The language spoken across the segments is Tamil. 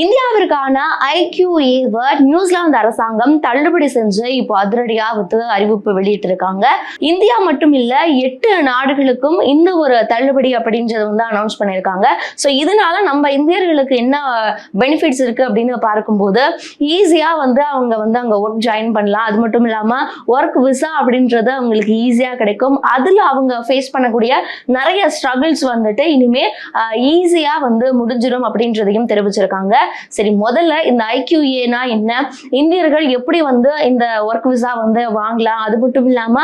இந்தியாவிற்கான ஐக்யூஏ வேர்ட் நியூசிலாந்து அரசாங்கம் தள்ளுபடி செஞ்சு இப்போ அதிரடியா வந்து அறிவிப்பு வெளியிட்டிருக்காங்க. இந்தியா மட்டும் இல்ல எட்டு நாடுகளுக்கும் இந்த ஒரு தள்ளுபடி அப்படின்றத வந்து அனௌன்ஸ் பண்ணியிருக்காங்க. ஸோ இதனால நம்ம இந்தியர்களுக்கு என்ன பெனிஃபிட்ஸ் இருக்கு அப்படின்னு பார்க்கும்போது ஈஸியா வந்து அவங்க வந்து அங்க ஒர்க் ஜாயின் பண்ணலாம். அது மட்டும் இல்லாம ஒர்க் விசா அப்படின்றது அவங்களுக்கு ஈஸியா கிடைக்கும். அதுல அவங்க ஃபேஸ் பண்ணக்கூடிய நிறைய ஸ்ட்ரகிள்ஸ் வந்துட்டு இனிமே ஈஸியா வந்து முடிஞ்சிடும் அப்படின்றதையும் தெரிவிச்சிருக்காங்க. சரி முதல்ல இந்த ஐக்யூஏனா என்ன? இந்தியர்கள் எப்படி வந்து இந்த ஒர்க் விசா வந்து வாங்கலாம்? அது மட்டும் இல்லாம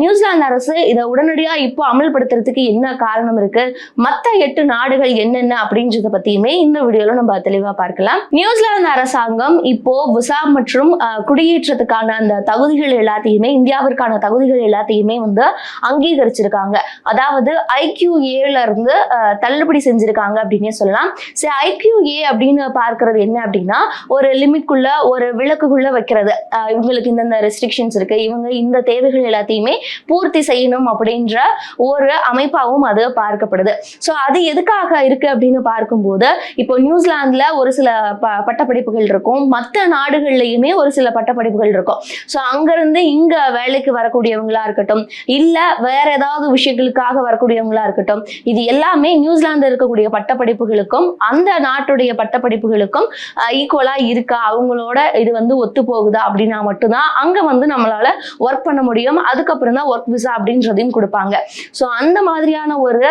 நியூசிலாந்து அரசு இதை உடனடியா இப்போ அமல்படுத்துறதுக்கு என்ன காரணம் இருக்கு? மத்த எட்டு நாடுகள் என்னென்ன அப்படின்றத பத்தியுமே இந்த வீடியோல நம்ம தெளிவா பார்க்கலாம். நியூசிலாந்து அரசாங்கம் இப்போ விசா மற்றும் குடியேற்றத்துக்கான அந்த தகுதிகள் எல்லாத்தையுமே இந்தியாவிற்கான தகுதிகள் எல்லாத்தையுமே வந்து அங்கீகரிச்சிருக்காங்க. அதாவது ஐக்யூஏல இருந்து அஹ், தள்ளுபடி செஞ்சிருக்காங்க அப்படின்னே சொல்லலாம். சரி ஐக்யூஏ அப்படின்னு பார்க்கறது என்ன அப்படின்னா ஒரு லிமிட்குள்ள ஒரு விளக்குக்குள்ள வைக்கிறது. இவங்களுக்கு இந்தந்த ரெஸ்ட்ரிக்ஷன்ஸ் இருக்கு. இவங்க இந்த தேவைகள் எல்லாத்தையுமே பூர்த்தி செய்யணும் அப்படின்ற ஒரு அமைப்பாகவும் அது பார்க்கப்படுது. ஸோ அது எதுக்காக இருக்கு அப்படின்னு பார்க்கும்போது இப்போ நியூசிலாந்துல ஒரு சில ப பட்டப்படிப்புகள் இருக்கும். மற்ற நாடுகள்லையுமே ஒரு சில பட்டப்படிப்புகள் இருக்கும். ஸோ அங்கிருந்து இங்க வேலைக்கு வரக்கூடியவங்களா இருக்கட்டும் இல்ல வேற ஏதாவது விஷயங்களுக்காக வரக்கூடியவங்களா இருக்கட்டும் இது எல்லாமே நியூசிலாந்து இருக்கக்கூடிய பட்டப்படிப்புகளுக்கும் அந்த நாட்டுடைய அமைப்புகளுக்கும் ஈக்குவலா இருக்கா? அவங்களோட இது வந்து ஒத்து போகுதா அப்படின்னா மட்டும்தான் அங்க வந்து நம்மளால ஒர்க் பண்ண முடியும். அதுக்கப்புறம் தான் ஒர்க் விசா அப்படின்றதையும் கொடுப்பாங்க. ஸோ அந்த மாதிரியான ஒரு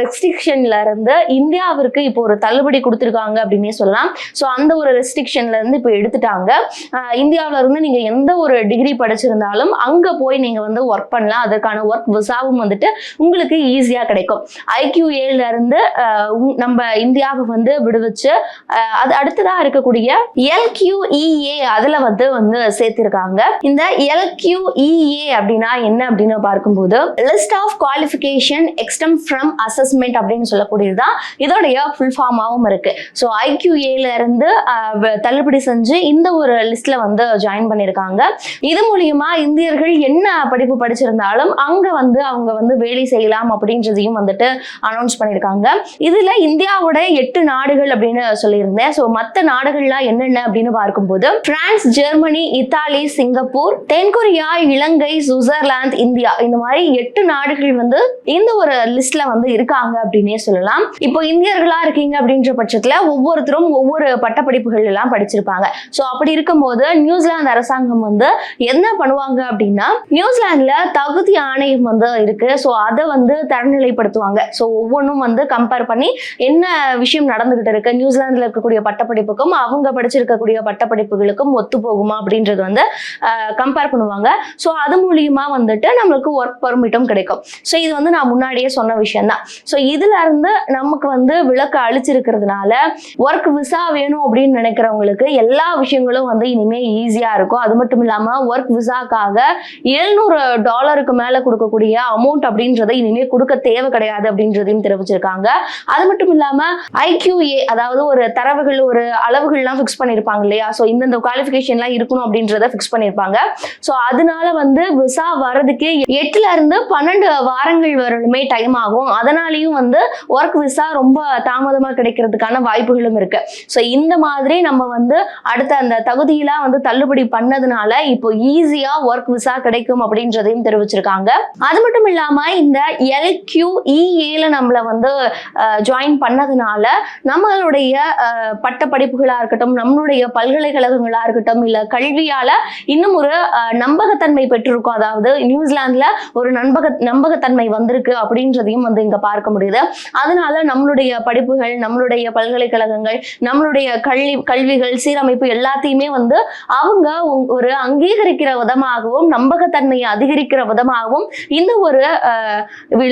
ரெஸ்ட்ரிக்ஷன்ல இருந்து இந்தியாவிற்கு இப்போ ஒரு தள்ளுபடி கொடுத்துருக்காங்க அப்படின்னே சொல்லலாம். ஸோ அந்த ஒரு ரெஸ்ட்ரிக்ஷன்ல இருந்து இப்போ எடுத்துட்டாங்க. இந்தியாவில இருந்து நீங்க எந்த ஒரு டிகிரி படிச்சிருந்தாலும் அங்க போய் நீங்க வந்து ஒர்க் பண்ணலாம். அதற்கான ஒர்க் விசாவும் வந்துட்டு உங்களுக்கு ஈஸியா கிடைக்கும். ஐக்யூஏல இருந்து நம்ம இந்தியாவை வந்து விடுவிச்சு அது அடுத்ததா இருக்கக்கூடிய எல்கியூஇஏ அதுல வந்து வந்து சேர்த்திருக்காங்க. இந்த எல்கியூஇஏ அப்படின்னா என்ன அப்படின்னு பார்க்கும்போது லிஸ்ட் ஆஃப் குவாலிஃபிகேஷன் எக்ஸ்டம் ஃப்ரம் அசஸ்மெண்ட் அப்படின்னு சொல்லக்கூடியதுதான் இதோடைய ஃபுல் ஃபார்மாவும் இருக்கு. ஸோ ஐக்யூஏல இருந்து தள்ளுபடி செஞ்சு இந்த ஒரு லிஸ்ட்ல வந்து ஜாயின் பண்ணியிருக்காங்க இது மூலியமா இந்தியர்கள் என்ன படிப்பு படிச்சிருந்தாலும் அங்க வந்து அவங்க வந்து வேலை செய்யலாம் அப்படின்றதையும் வந்துட்டு அனௌன்ஸ் பண்ணியிருக்காங்க இதுல இந்தியாவோட எட்டு நாடுகள் அப்படின்னு இருந்தேன். ஸோ மற்ற நாடுகள்லாம் என்னென்ன அப்படின்னு பார்க்கும்போது பிரான்ஸ் ஜெர்மனி இத்தாலி சிங்கப்பூர் தென்கொரியா இலங்கை சுவிட்சர்லாந்து இந்தியா இந்த மாதிரி எட்டு நாடுகள் வந்து இந்த ஒரு லிஸ்ட்ல வந்து இருக்காங்க அப்படின்னே சொல்லலாம். இப்போ இந்தியர்களா இருக்கீங்க அப்படின்ற பட்சத்துல ஒவ்வொருத்தரும் ஒவ்வொரு பட்டப்படிப்புகள் எல்லாம் படிச்சிருப்பாங்க. ஸோ அப்படி இருக்கும்போது நியூசிலாந்து அரசாங்கம் வந்து என்ன பண்ணுவாங்க அப்படின்னா நியூசிலாந்துல தகுதி ஆணையம் வந்து இருக்கு. ஸோ அதை வந்து தரநிலைப்படுத்துவாங்க. ஸோ ஒவ்வொன்றும் வந்து கம்பேர் பண்ணி என்ன விஷயம் நடந்துகிட்டு இருக்கு நியூசிலாந்துல இருக்கக்கூடிய பட்டப்படிப்புக்கும் அவங்க படிச்சிருக்கக்கூடிய பட்டப்படிப்புகளுக்கும் ஒத்து போகுமா அப்படின்றது வந்து கம்பேர் பண்ணுவாங்க. ஸோ அது மூலியமா வந்துட்டு நம்மளுக்கு ஒர்க் பர்மிட்டும் கிடைக்கும். ஸோ இது வந்து நான் முன்னாடியே சொன்ன விஷயம் தான் ஸோ இதுல இருந்து நமக்கு வந்து விளக்கு அழிச்சிருக்கிறதுனால ஒர்க் விசா வேணும் அப்படின்னு நினைக்கிறவங்களுக்கு எல்லா விஷயங்களும் வந்து இனிமே ஈஸியா இருக்கும். அது மட்டும் இல்லாம ஒர்க் விசாக்காக எழுநூறு டாலருக்கு மேல கொடுக்கக்கூடிய அமௌண்ட் அப்படின்றத இனிமே கொடுக்க தேவை கிடையாது அப்படின்றதையும் தெரிவிச்சிருக்காங்க. அது மட்டும் இல்லாம ஐக்யூஏ அதாவது ஒரு தரவுகள் ஒரு அளவுகள்லாம் ஃபிக்ஸ் பண்ணியிருப்பாங்க இல்லையா? ஸோ இந்தந்த குவாலிஃபிகேஷன்லாம் இருக்கணும் அப்படின்றத ஃபிக்ஸ் பண்ணியிருப்பாங்க ஸோ அதனால வந்து விசா வர்றதுக்கே எட்டுல இருந்து பன்னெண்டு வாரங்கள் வரலுமே டைம் ஆகும். அதனாலையும் வந்து ஒர்க் விசா ரொம்ப தாமதமாக கிடைக்கிறதுக்கான வாய்ப்புகளும் இருக்கு. ஸோ இந்த மாதிரி நம்ம வந்து அடுத்த அந்த தகுதியெல்லாம் வந்து தள்ளுபடி பண்ணதுனால இப்போ ஈஸியா ஒர்க் விசா கிடைக்கும் அப்படின்றதையும் தெரிவிச்சிருக்காங்க. அது மட்டும் இல்லாம இந்த எல்கியூஇஏல நம்மள வந்து ஜாயின் பண்ணதுனால நம்மளுடைய பட்ட படிப்புகளா இருக்கட்டும் நம்மளுடைய பல்கலைக்கழகங்களா இருக்கட்டும் இல்ல கல்வியால இன்னும் ஒரு அஹ், நம்பகத்தன்மை பெற்றிருக்கும். அதாவது நியூசிலாந்துல ஒரு நம்பக நம்பகத்தன்மை வந்திருக்கு அப்படின்றதையும் வந்து இங்க பார்க்க முடியுது. அதனால நம்மளுடைய படிப்புகள் நம்மளுடைய பல்கலைக்கழகங்கள் நம்மளுடைய கல்வி கல்விகள் சீரமைப்பு எல்லாத்தையுமே வந்து அவங்க ஒரு அங்கீகரிக்கிற விதமாகவும் நம்பகத்தன்மையை அதிகரிக்கிற விதமாகவும் இந்த ஒரு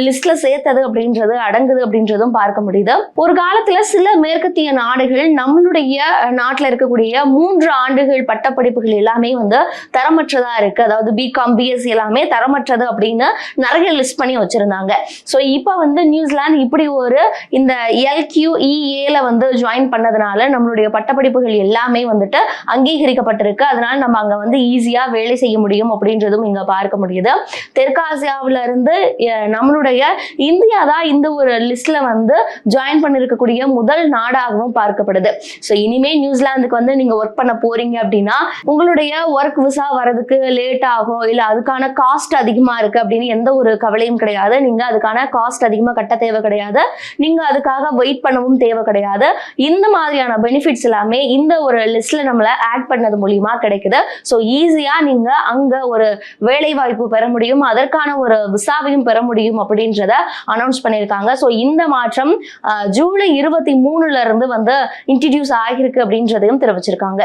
லிஸ்ட்ல சேர்த்தது அப்படின்றது அடங்குது அப்படின்றதும் பார்க்க முடியுது. ஒரு காலத்துல சில மேற்கத்திய நாடுகள் நம்மளுடைய நாட்டில் இருக்கக்கூடிய மூன்று ஆண்டுகள் பட்டப்படிப்புகள் எல்லாமே வந்து தரமற்றதா இருக்கு. அதாவது பிகாம் பிஎஸ்சி எல்லாமே தரமற்றது அப்படின்னு நிறைய லிஸ்ட் பண்ணி வச்சிருந்தாங்க. ஸோ இப்போ வந்து நியூசிலாந்து இப்படி ஒரு இந்த எல்கியூஇஏல வந்து ஜாயின் பண்ணதுனால நம்மளுடைய பட்டப்படிப்புகள் எல்லாமே வந்துட்டு அங்கீகரிக்கப்பட்டிருக்கு. அதனால நம்ம அங்க வந்து ஈஸியா வேலை செய்ய முடியும் அப்படின்றதும் இங்க பார்க்க முடியுது. தெற்காசியாவில இருந்து நம்மளுடைய இந்தியா தான் இந்த ஒரு லிஸ்ட்ல வந்து ஜாயின் பண்ணிருக்கக்கூடிய முதல் நாடாகவும் பார்க்க எதிர்பார்க்கப்படுது ஸோ இனிமே நியூசிலாந்துக்கு வந்து நீங்க ஒர்க் பண்ண போறீங்க அப்படின்னா உங்களுடைய ஒர்க் விசா வரதுக்கு லேட் ஆகும் இல்ல அதுக்கான காஸ்ட் அதிகமா இருக்கு அப்படின்னு எந்த ஒரு கவலையும் கிடையாது. நீங்க அதுக்கான காஸ்ட் அதிகமா கட்ட தேவை கிடையாது. நீங்க அதுக்காக வெயிட் பண்ணவும் தேவை கிடையாது. இந்த மாதிரியான பெனிஃபிட்ஸ் எல்லாமே இந்த ஒரு லிஸ்ட்ல நம்மள ஆட் பண்ணது மூலியமா கிடைக்குது. ஸோ ஈஸியா நீங்க அங்க ஒரு வேலை வாய்ப்பு பெற முடியும் அதற்கான ஒரு விசாவையும் பெற முடியும் அப்படின்றத அனௌன்ஸ் பண்ணியிருக்காங்க. ஸோ இந்த மாற்றம் ஜூலை இருபத்தி மூணுல இருந்து வந்து இன்ட்ரடியூஸ் ஆகியிருக்கு அப்படின்றதையும் தெரிவிச்சிருக்காங்க.